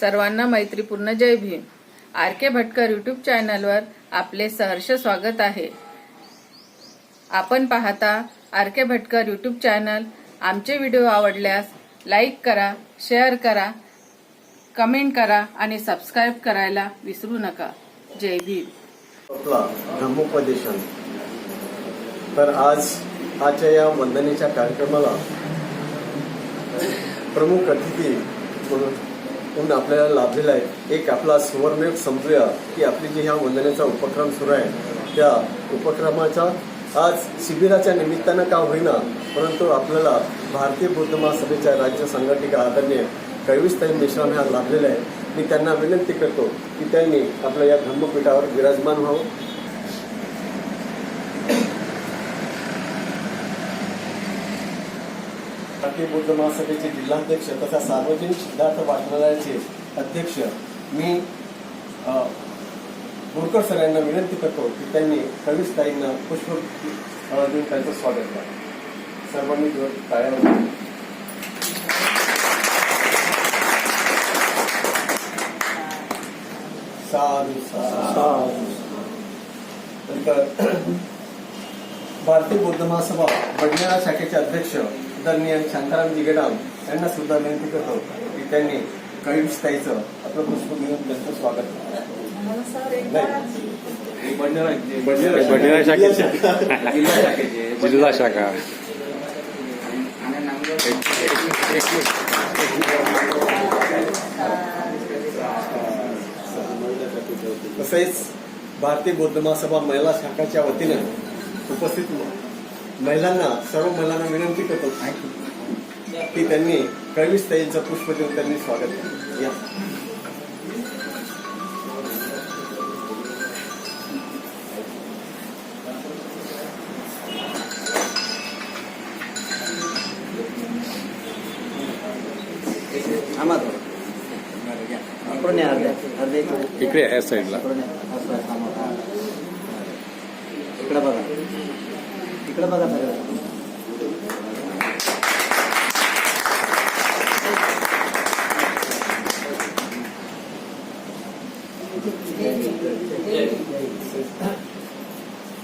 सर्वांना मैत्रीपूर्ण जय Bhim. R K Bhatkar YouTube चॅनलवर आपले सहर्ष स्वागत आहे. आपण पाहता R K Bhatkar YouTube channel आमचे व्हिडिओ आवडल्यास लाईक करा शेअर करा कमेंट करा आणि सबस्क्राईब करायला विसरू नका. जय भीम. धर्मोपदेशन तर आज आजच्या या वंदनेच्या कार्यक्रमाला प्रमुख अतिथी म्हणून म्हणून आपल्याला लाभलेला आहे. एक आपला सुवर्णयोग समजूया की आपली जी ह्या वंदनेचा उपक्रम सुरू आहे. त्या उपक्रमाचा आज शिबिराच्या निमित्तानं का होईना परंतु आपल्याला भारतीय बौद्ध महासभेच्या राज्य संघटिका आदरणीय कैविसताई मेश्राम ह्या लाभलेल्या आहे मी त्यांना विनंती करतो की त्यांनी आपल्या या धर्मपीठावर विराजमान व्हावं. भारतीय बौद्ध महासभेचे जिल्हाध्यक्ष तथा सार्वजनिक सिद्धार्थ वाचनालयाचे अध्यक्ष मी बोरकर सर यांना विनंती करतो की त्यांनी कविताईंना पुष्प देऊन त्यांचं स्वागत करा. सर्वांनी जोर टाळ्या साधू साधू. नंतर भारतीय बौद्ध महासभा बडनेरा शाखेचे अध्यक्ष आदरणीय शांताराम जिगेडाम यांना सुद्धा विनंती करतो की त्यांनी कविताईचं आपलं पुष्प घेऊन त्यांचं स्वागत. नाही. शाखेचे. जिल्हा शाखा. तसेच भारतीय बौद्ध महासभा महिला शाखाच्या वतीनं उपस्थित महिलांना सर्व महिलांना विनंती करतो की त्यांनी कविस्थाईंचं पुष्प देऊन त्यांनी स्वागत केलं. या. इकडे या साईडला इकडे बघा. इकडे बघा सगळं.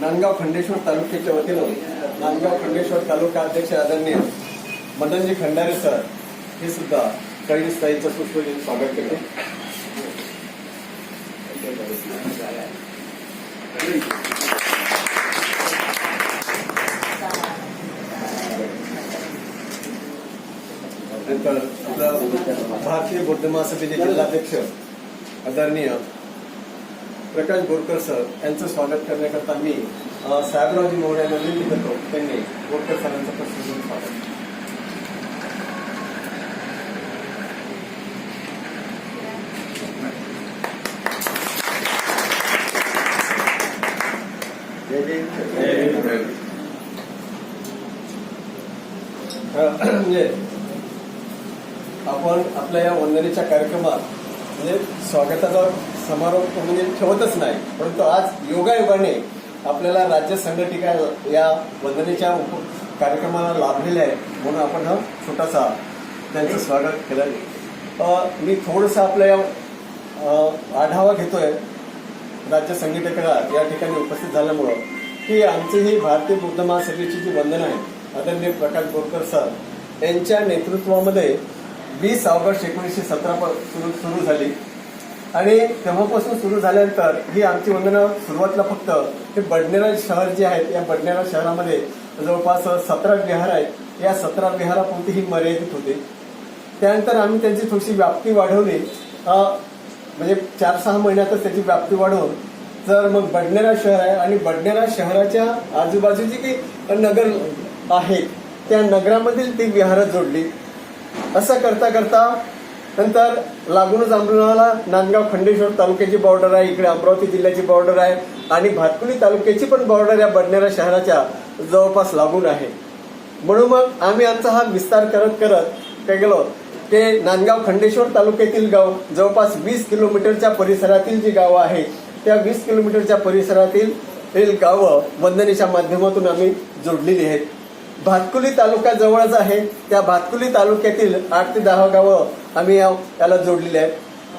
नांदगाव खंडेश्वर तालुक्याच्या वतीनं नांदगाव खंडेश्वर तालुका अध्यक्ष आदरणीय मदनजी खंडारे सर हे सुद्धा कविस्थाईचं पुष्प देऊन स्वागत करते. नंतर आपलं भारतीय बौद्ध महासभेचे जिल्हाध्यक्ष आदरणीय प्रकाश बोरकर सर यांचं स्वागत करण्याकरता मी साहेबरावजी मोरे यांना विनंती करतो त्यांनी बोरकर सरांचं प्रश्न स्वागत म्हणजे आपण आपल्या या वंदनेच्या कार्यक्रमात म्हणजे स्वागताचा समारोप म्हणजे ठेवतच नाही परंतु आज योगायोगाने आपल्याला राज्य संघटिका या वंदनेच्या उप कार्यक्रमाला लाभलेल्या आहे म्हणून आपण हा छोटासा त्यांचं स्वागत केलं. मी थोडंसं आपल्या या आढावा घेतोय. राज्य संघटकाला या ठिकाणी उपस्थित झाल्यामुळं की आमची ही भारतीय बौद्ध महासभेची जी वंदन आहे आदरणीय प्रकाश बोरकर सर यांच्या नेतृत्वामध्ये वीस ऑगस्ट एकोणीसशे सतरा सुरू सुरू झाली. आणि तेव्हापासून सुरू झाल्यानंतर ही आमची वंदनं सुरुवातीला फक्त हे बडनेरा शहर जे आहेत या बडनेरा शहरामध्ये जवळपास सतरा विहार आहेत. या सतरा विहारापुरती ही मर्यादित होते. त्यानंतर आम्ही त्यांची थोडीशी व्याप्ती वाढवली. म्हणजे चार सहा महिन्यातच त्याची व्याप्ती वाढवून तर मग बडनेरा शहर आहे आणि बडनेरा शहराच्या आजूबाजूची काही नगर आहेत त्या नगरामधील ती विहारं जोडली. असं करता करता नंतर लागूनच आंबुला नांदगाव खंडेश्वर तालुक्याची बॉर्डर आहे इकडे अमरावती जिल्ह्याची बॉर्डर आहे आणि भातकुली तालुक्याची पण बॉर्डर या बडनेरा शहराच्या जवळपास लागून आहे. म्हणून मग आम्ही आमचा हा विस्तार करत करत काय गेलो ते नांदगाव खंडेश्वर तालुक्यातील गाव जवळपास वीस किलोमीटरच्या परिसरातील जी गावं आहेत त्या वीस किलोमीटरच्या परिसरातील गावं वंदनेच्या माध्यमातून आम्ही जोडलेली आहेत. भातकुली तालुका जवळच आहे. त्या भातकुली तालुक्यातील आठ ते दहा गावं आम्ही याला जोडलेली आहेत.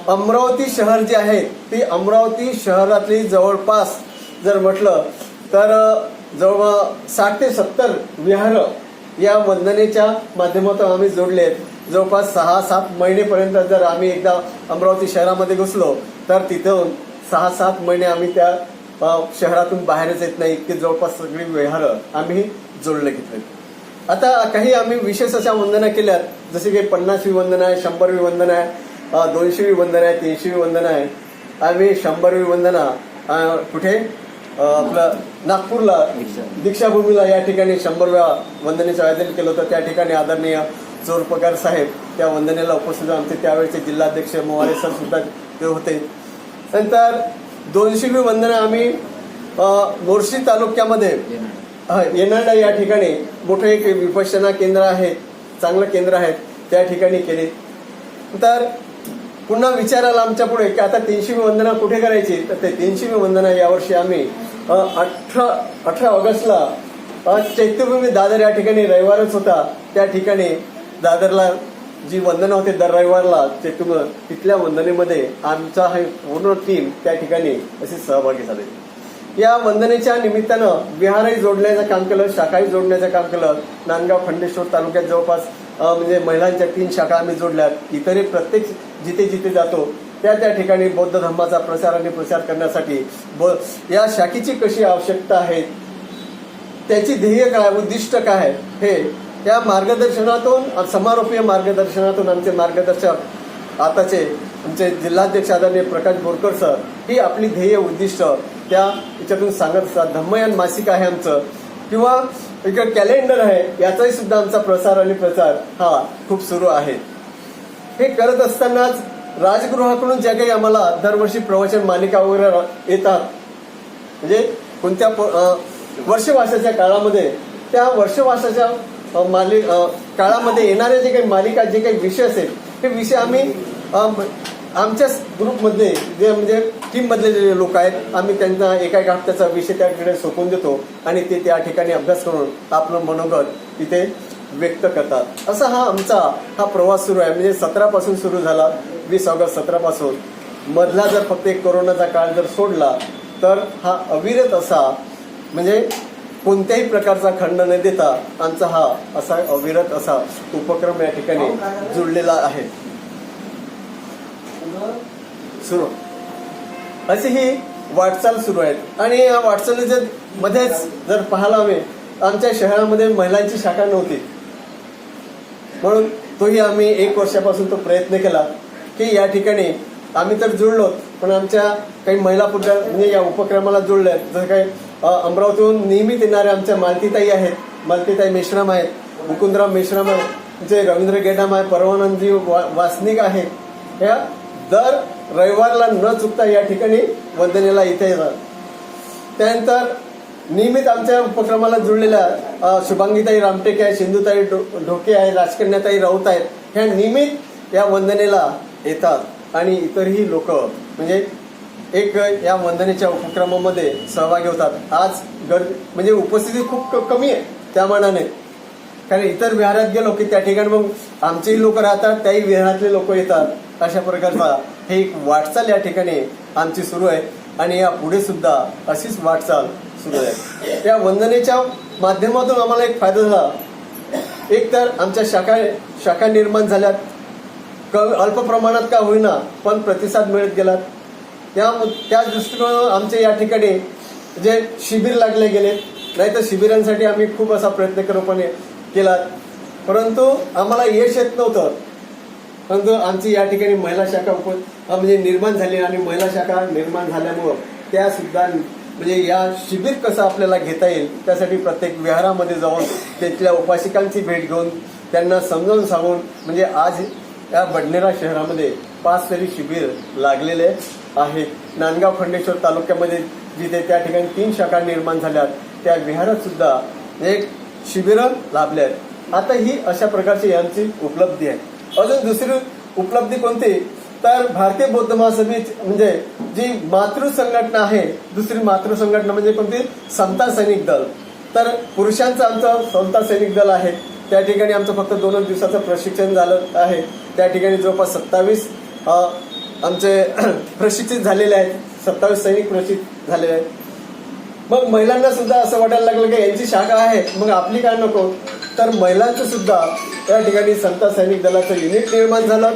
अमरावती शहर जे आहे ती अमरावती शहरातली जवळपास जर म्हटलं तर जवळ साठ ते सत्तर विहार या वंदनेच्या माध्यमातून आम्ही जोडले आहेत. जवळपास सहा सात महिनेपर्यंत जर आम्ही एकदा अमरावती शहरामध्ये घुसलो तर तिथून सहा सात महिने आम्ही त्या शहरातून बाहेरच येत नाही इतके जवळपास सगळी विहारं आम्ही जोडले घेतले आता काही आम्ही विशेष अशा वंदना केल्यात जसे की पन्नासवी वंदना आहे शंभरवी वंदना आहे दोनशे दोनशेवी वंदना आहे तीनशेवी वंदना आहे. आम्ही शंभरवी वंदना कुठे? आपलं नागपूरला दीक्षाभूमीला या ठिकाणी शंभरव्या वंदनेचं आयोजन केलं होतं. त्या ठिकाणी आदरणीय चोर पगार साहेब त्या वंदनेला उपस्थित आमचे त्यावेळेचे जिल्हाध्यक्ष मोवारे सर सुद्धा ते होते. नंतर दोनशेवी वंदना आम्ही मोर्शी तालुक्यामध्ये येनाडा या ठिकाणी मोठं एक विपश्यना केंद्र आहे चांगलं केंद्र आहे त्या ठिकाणी केले. तर पुन्हा विचारायला आमच्या पुढे की आता तीनशेवी वंदना कुठे करायची? तर ते तीनशेवी वंदना यावर्षी आम्ही अठरा अठरा ऑगस्टला चैत्यभूमी दादर या ठिकाणी रविवारच होता त्या ठिकाणी दादरला जी वंदना होते दर रविवारला चेतुंग तिथल्या वंदनेमध्ये आमचा हे पूर्ण टीम त्या ठिकाणी असे सहभागी झाले. या वंदनेच्या निमित्तानं विहारही जोडण्याचं काम केलं शाखाही जोडण्याचं काम केलं. नांदगाव खंडेश्वर तालुक्यात जवळपास म्हणजे महिलांच्या तीन शाखा आम्ही जोडल्यात. इतरही प्रत्येक जिथे जिथे जातो त्या त्या ठिकाणी बौद्ध धर्माचा प्रसार आणि प्रसार करण्यासाठी ब- या शाखेची कशी आवश्यकता आहे त्याची ध्येय काय उद्दिष्ट काय हे या मार्गदर्शनातून समारोपीय मार्गदर्शनातून आमचे मार्गदर्शक आताचे आमचे जिल्हाध्यक्ष आदरणीय प्रकाश बोरकर सर ही आपली ध्येय उद्दिष्ट त्या याच्यातून सांगत असतात. धम्मयान मासिक आहे आमचं. किंवा एक कॅलेंडर आहे याचाही सुद्धा आमचा प्रसार आणि प्रचार हा खूप सुरू आहे. हे करत असतानाच राजगृहाकडून ज्या काही आम्हाला दरवर्षी प्रवचन मालिका वगैरे येतात म्हणजे कोणत्या प- वर्षवासाच्या काळामध्ये त्या वर्षवासाच्या माली काळामध्ये येणारे जे काही मालिका जे काही विषय असेल हे विषय आम्ही आमच्याच ग्रुपमध्ये जे म्हणजे टीममधले जे लोक आहेत आम्ही त्यांना एका एका हप्त्याचा विषय त्याकडे सोपून देतो आणि ते त्या ठिकाणी अभ्यास करून आपलं मनोगत तिथे व्यक्त करतात. असा हा आमचा हा प्रवास सुरू आहे. म्हणजे सतरापासून सुरू झाला वीस ऑगस्ट सतरापासून. मधला जर फक्त एक कोरोनाचा काळ जर सोडला तर हा अविरत असा म्हणजे कोणत्याही प्रकारचा खंड न देता आमचा हा असा अविरत असा उपक्रम या ठिकाणी जुळलेला आहे. सुरू. अशी ही वाटचाल सुरू आहे. आणि या वाटचालीच्या मध्येच जर पाहायला हवे आमच्या शहरामध्ये महिलांची शाखा नव्हती. म्हणून तोही आम्ही एक वर्षापासून तो प्रयत्न केला की या ठिकाणी आम्ही तर जुळलो पण आमच्या काही महिला पुढच्या म्हणजे या उपक्रमाला जुळल्या जसं काही अमरावतीहून नियमित येणाऱ्या आमच्या मालतीताई आहेत. मालतीताई मेश्राम आहेत. मुकुंदराव मेश्राम आहेत. जे रवींद्र गेडाम आहे परवानंदजी वा, वासनिक आहेत. ह्या दर रविवारला न चुकता या ठिकाणी वंदनेला इथे येतात. त्यानंतर नियमित आमच्या उपक्रमाला जुळलेल्या शुभांगीताई रामटेके आहे सिंधुताई ढो- ढोके आहे राजकन्याताई राऊत आहेत. ह्या नियमित या वंदनेला येतात. आणि इतरही लोक म्हणजे एक या वंदनेच्या उपक्रमामध्ये सहभागी होतात. आज गर म्हणजे उपस्थिती खूप कमी आहे त्या मानाने. कारण इतर विहारात गेलो की त्या ठिकाणी मग आमचेही लोक राहतात त्याही विहारातले लोक येतात. अशा प्रकारचा हे एक वाटचाल या ठिकाणी आमची सुरू आहे. आणि या पुढे सुद्धा अशीच वाटचाल सुरू आहे. त्या वंदनेच्या माध्यमातून आम्हाला एक फायदा झाला. एक तर आमच्या शाखा शाखा निर्माण झाल्यात. क अल्प प्रमाणात का होईना पण प्रतिसाद मिळत गेलात. त्या त्या दृष्टिकोनातून आमचे या ठिकाणी जे शिबिर लागले गेले नाहीतर शिबिरांसाठी आम्ही खूप असा प्रयत्न करूपणे केला. परंतु आम्हाला यश येत नव्हतं. परंतु आमची या ठिकाणी महिला शाखा उप म्हणजे निर्माण झाली आणि महिला शाखा निर्माण झाल्यामुळं त्या सुद्धा म्हणजे या शिबिर कसं आपल्याला घेता येईल त्यासाठी प्रत्येक विहारामध्ये जाऊन तिथल्या उपासिकांची भेट घेऊन त्यांना समजावून सांगून म्हणजे आज या बडनेरा शहरामध्ये पाच तरी शिबिर लागलेले आहेत नांदगाव खंडेश्वर तालुक्यामध्ये जिथे त्या ठिकाणी तीन शाखा निर्माण झाल्यात त्या विहारात सुद्धा एक शिबिरं लाभले आहेत. आता ही अशा प्रकारची यांची उपलब्धी आहे. अजून दुसरी उपलब्धी कोणती? तर भारतीय बौद्ध महासभेची म्हणजे जी मातृ संघटना आहे दुसरी मातृ संघटना म्हणजे कोणती? समता सैनिक दल. तर पुरुषांचं आमचं समता सैनिक दल आहे. त्या ठिकाणी आमचं फक्त दोनच दिवसाचं प्रशिक्षण झालं आहे. त्या ठिकाणी जवळपास सत्तावीस आमचे प्रशिक्षित झालेले आहेत. सत्तावीस सैनिक प्रशिक्षित झालेले आहेत. मग महिलांना सुद्धा असं वाटायला लागलं की यांची शाखा आहे मग आपली काय नको? तर महिलांचं सुद्धा या ठिकाणी संत सैनिक दलाचं युनिट निर्माण झालं.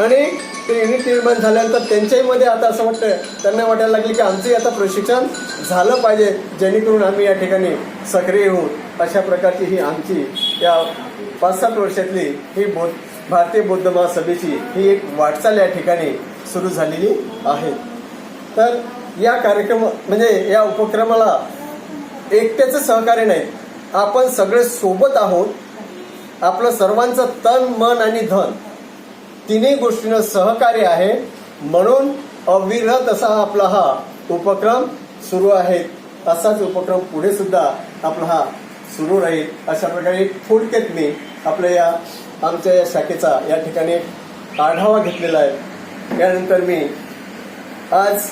आणि ते युनिट निर्माण झाल्यानंतर त्यांच्याही आता असं वाटतं त्यांना वाटायला लागले की आमचंही आता प्रशिक्षण झालं पाहिजे जेणेकरून आम्ही या ठिकाणी सक्रिय होऊ. अशा प्रकारची ही आमची या पाच सात वर्षातली ही बोध भारतीय बौद्ध महासभेची ही एक वाटचाल या ठिकाणी सुरू झालेली आहे. तर या कार्यक्रम म्हणजे या उपक्रमाला एकट्याचं सहकार्य नाही. आपण सगळे सोबत आहोत. आपलं सर्वांचं तन मन आणि धन तिन्ही गोष्टींना सहकार्य आहे. म्हणून अविरत असा आपला हा उपक्रम सुरू आहे. असाच उपक्रम पुढे सुद्धा आपला हा सुरू राहील. अशा प्रकारे थोडक्यात मी आपल्या या आमच्या या शाखेचा या ठिकाणी आढावा घेतलेला आहे. यानंतर मी आज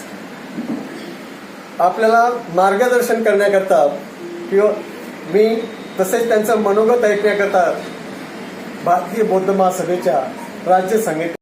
आपल्याला मार्गदर्शन करण्याकरता किंवा मी तसेच त्यांचं मनोगत ऐकण्याकरता भारतीय बौद्ध महासभेच्या राज्य संघटना